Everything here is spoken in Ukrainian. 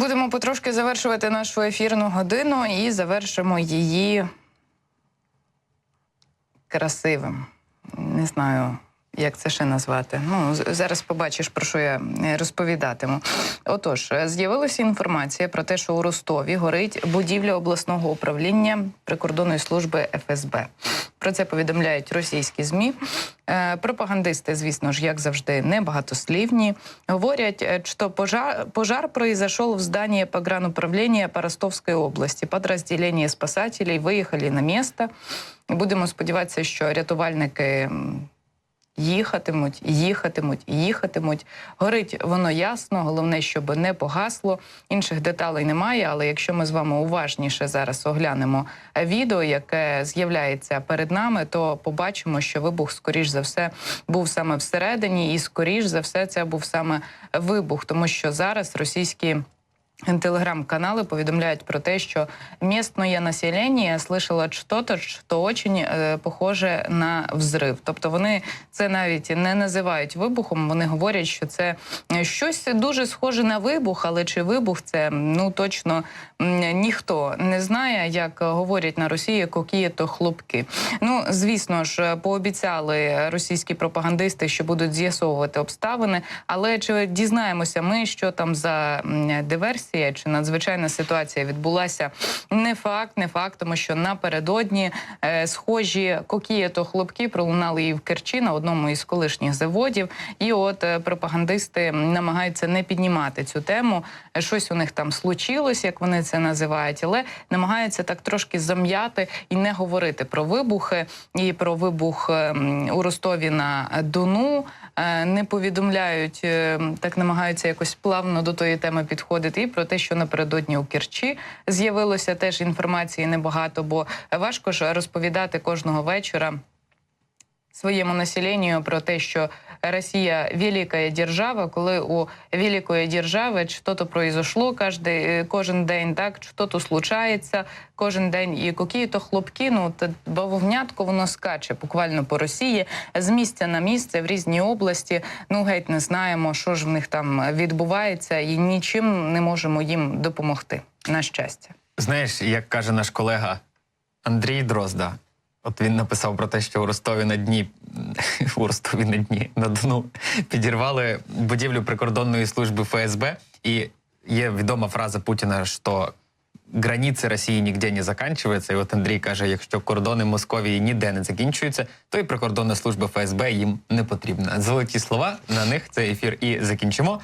Будемо потрошки завершувати нашу ефірну годину і завершимо її красивим. Не знаю, як це ще назвати. Ну, зараз побачиш, про що я розповідатиму. Отож, з'явилася інформація про те, що у Ростові горить будівля обласного управління прикордонної служби ФСБ. Про це повідомляють російські змі. Е, Пропагандисти, звісно ж, як завжди, небагатослівні. Говорять, е, що пожар, пожар произошел в здании погрануправління по Ростовской області. Подразделения спасателей виїхали на місто. Будемо сподіватися, що рятувальники їхатимуть, їхатимуть, їхатимуть. Горить воно ясно. Головне, щоб не погасло. Інших деталей немає. Але якщо ми з вами уважніше зараз оглянемо відео, яке з'являється перед нами, то побачимо, що вибух, скоріш за все, був саме всередині, і скоріш за все, це був саме вибух, тому що зараз російські. Телеграм-каналы повідомляють про те, що місцеве населення слышало что-то, що очень е, похоже на взрив. Тобто вони це навіть не називають вибухом. Вони говорять, що це е, щось дуже схоже на вибух, але чи вибух це ну точно ніхто не знає, як говорять на Росії, які то хлопки. Ну звісно ж, пообіцяли російські пропагандисти, що будуть з'ясовувати обставини. Але чи дізнаємося ми, що там за м, диверсія чи надзвичайна ситуація відбулася? Не факт, не факт, тому що напередодні е, схожі кокієто хлопки пролунали і в Керчі на одному із колишніх заводів. І от е, пропагандисти намагаються не піднімати цю тему. Е, Щось у них там случилось, як вони це називають, але намагаються так трошки зам'яти і не говорити про вибухи і про вибух е, у Ростові на Дону. Е, Не повідомляють, е, так намагаються якось плавно до тої теми підходити. І про те, що напередодні у Керчі з'явилося теж інформації небагато, бо важко ж розповідати кожного вечора своєму населенню про те, що Росія велика держава, коли у великої держави що-то произошло кожен, кожен день, так що-то случається кожен день, і які-то хлопки, ну бавовнятко воно скаче буквально по Росії з місця на місце в різні області. Ну геть не знаємо, що ж в них там відбувається, і нічим не можемо їм допомогти. На щастя. Знаєш, як каже наш колега Андрій Дрозда, от він написав про те, що у Ростові на дні у Ростові на дні на Дону підірвали будівлю прикордонної служби ФСБ. І є відома фраза Путіна, що границі Росії ніде не закінчуються. І от Андрій каже: якщо кордони Московії ніде не закінчуються, то і прикордонна служба ФСБ їм не потрібна. Золоті слова на них цей ефір і закінчимо.